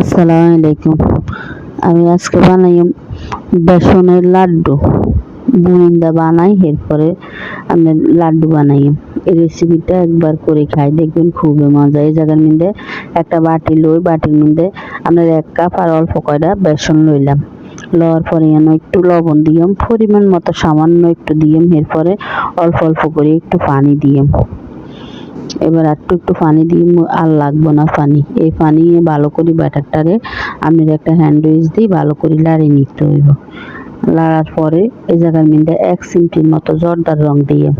আসসালামু আলাইকুম। আমি আজকে বানাই বেসনের লাড্ডু। বুনিন্দা বানাই, এরপরে আমি লাড্ডু বানাই। এই রেসিপিটা একবার করে খাই, দেখবেন খুবই মজা। এই জায়গার মধ্যে একটা বাটি লই, বাটির মধ্যে আমরা এক কাপ আর অল্প কয়টা বেসন লইলাম। লওয়ার পরে যেন একটু লবণ দিয়াম, পরিমাণ মতো সামান্য একটু দিয়াম, এরপরে অল্প অল্প করে একটু পানি দিয়াম। এবার একটু একটু পানি দিয়ে আর লাগবো না পানি। এই পানি ভালো করে ব্যাটারটারে আপনার একটা হ্যান্ডউইচ দিয়ে ভালো করে লাড়িয়ে নিতে হইব। লাড়ার পরে এই জায়গার মধ্যে এক সিমটির মতো জর্দার রং দিয়ে,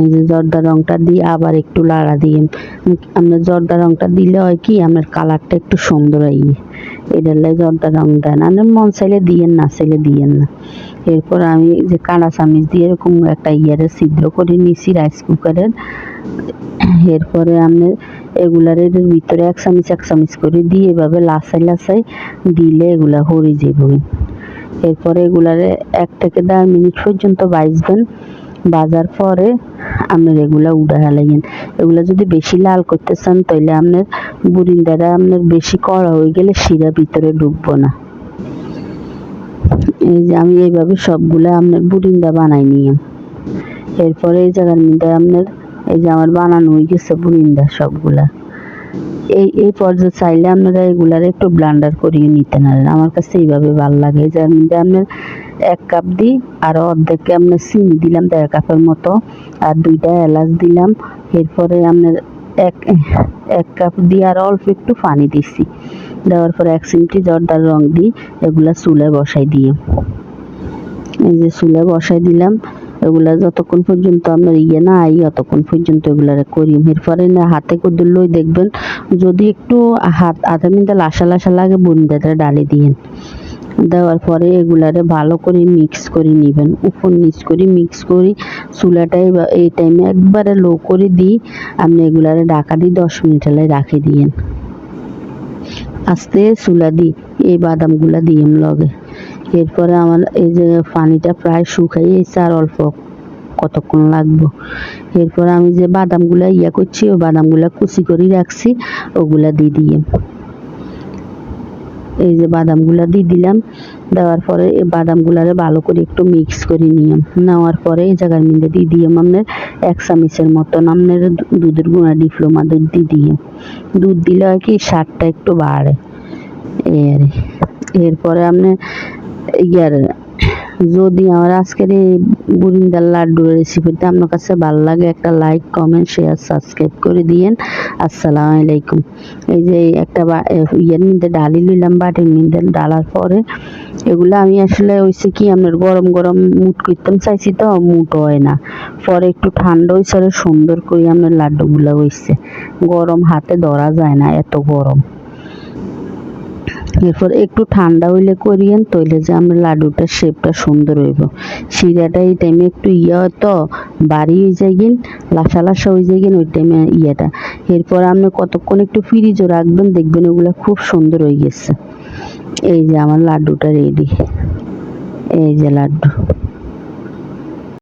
এই যে জর্দা রংটা দিয়ে আবার একটু লাড়া দিয়ে। আপনার জর্দা রংটা দিলে হয় কি আপনার কালারটা একটু সুন্দর হয়। এটার লাই জর্দা রং দেন আপনার মন চাইলে দিয়েন, না চাইলে দিয়েন না। এরপর আমি যে কাঁড়া চামিচ দিয়ে এরকম একটা ইয়ারে ছিদ্র করে নিছি রাইস কুকারের। এরপরে আপনি এগুলার এর ভিতরে এক চামিচ এক চামিচ করে দিয়ে এভাবে লাসাই লাসাই দিলে এগুলা হয়ে যাবে এরপরে এগুলারে এক থেকে দেড় মিনিট পর্যন্ত বাইসবেন বাজার পরে আপনার এগুলা উড়া হেলাইয়েন এগুলা যদি বেশি লাল করতে চান তাহলে আপনার বুরিন্দাটা আপনার বেশি কড়া হয়ে গেলে শিরা ভিতরে ঢুকবো না। এই যে আমি এইভাবে সবগুলা আপনার বুরিন্দা বানাই নিয়ে। এরপরে এই জায়গার মধ্যে আপনার এই যে আমার বানানো হয়ে গেছে বুরিন্দা সবগুলা। এই এই পর্যায়ে চাইলে আপনারা এগুলার একটু ব্লান্ডার করিয়ে নিতে পারেন। আমার কাছে এইভাবে ভালো লাগে। যার মধ্যে আপনার এক কাপ দিই আর অর্ধেককে আপনার চিনি দিলাম, দেড় কাপের মতো, আর দুইটা এলাচ দিলাম। এরপরে আপনার এক এক কাপ দিয়ে আর অল্প একটু পানি দিছি। দেওয়ার পরে এক চিমটি জর্দার রং দিই এগুলা চুলে বসাই দিয়ে। এই যে চুলে বসাই দিলাম, এগুলা যতক্ষণ পর্যন্ত আপনার ইয়ে না আই অতক্ষণ পর্যন্ত এগুলা করি এরপরে না, হাতে করে লই দেখবেন, যদি একটু হাত হাতের মধ্যে লাসা লাসা লাগে বুন্দাটা ডালি দিয়েন। দেওয়ার পরে এগুলারে ভালো করে মিক্স করে নেবেন। উপর নিচ করে মিক্স করি চুলাটাই এই টাইমে একবারে লো করে দিই। আপনি এগুলারে ঢাকা দিয়ে দশ মিনিট হলে রাখে দিয়েন। আস্তে চুলা দিই, এই বাদামগুলা দিয়েম লগে। এরপরে আমার এই যে পানিটা প্রায় শুকাই এসে আর অল্প কতক্ষণ লাগবো। এরপর আমি যে বাদামগুলা ইয়া করছি, ওই বাদামগুলা কুচি করে রাখছি, ওগুলা দিয়ে দিয়ে এই যে বাদামগুলা দিয়ে দিলাম। দেওয়ার পরে এই বাদামগুলারে ভালো করে একটু মিক্স করে নিলাম নেওয়ার পরে এই জায়গার মধ্যে দিয়ে দিলাম আপনার এক চামিচের মতন আপনার দুধের গুঁড়া ডিপ্লোমা দুধ দিয়ে দিয়ে দুধ দিলে আর কি, স্বাদটা একটু বাড়ে। এই আর এরপরে আপনার ইয়ার যদি আমার আজকের এই বুরিন্দার লাড্ডুর রেসিপিটা আপনার কাছে ভালো লাগে, একটা লাইক কমেন্ট শেয়ার সাবস্ক্রাইব করে দিয়েন। আসসালামু আলাইকুম। এই যে একটা ইয়ের মধ্যে ডালি নিলাম, বাটির মধ্যে ডালার পরে। এগুলো আমি আসলে হয়েছে কি, আপনার গরম গরম মুট করতাম, চাইছি তো মুট হয় না। পরে একটু ঠান্ডা হয়েছে সুন্দর করে আপনার লাড্ডুগুলো হয়েছে গরম হাতে ধরা যায় না, এত গরম। এরপর একটু ঠান্ডা হইলে করিয়েন তৈলে যে আমরা লাড্ডুটার শেপটা সুন্দর হইব। শিরাটা এই টাইমে একটু ইয়া তো, বাড়ি হয়ে যায় গিন, লাসা লাসা হয়ে যায় গিন ওই টাইমে ইয়েটা। এরপর আপনি কতক্ষণ একটু ফ্রিজও রাখবেন, দেখবেন ওগুলো খুব সুন্দর হয়ে গেছে। এই যে আমার লাড্ডুটা রেডি এই যে লাড্ডু।